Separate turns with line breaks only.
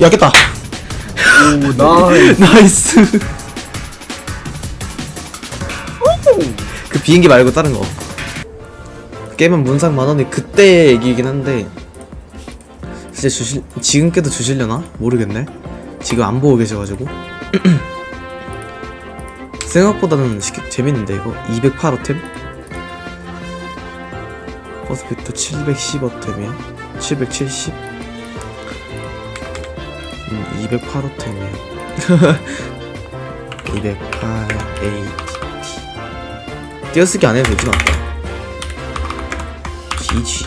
야 깼다.
오 나이스.
나이스. 그 비행기 말고 다른 거. 깨면 문상 만원이 그때 얘기이긴 한데 진짜 주실 지금 깨도 주실려나? 모르겠네. 지금 안 보고 계셔가지고. 생각보다는 쉽게 재밌는데 이거? 208어템 퍼스피트 710어템이야 770 음, 208호템이에요. 208 ATT. 띄어쓰기 안 해도 되지 않나? GG.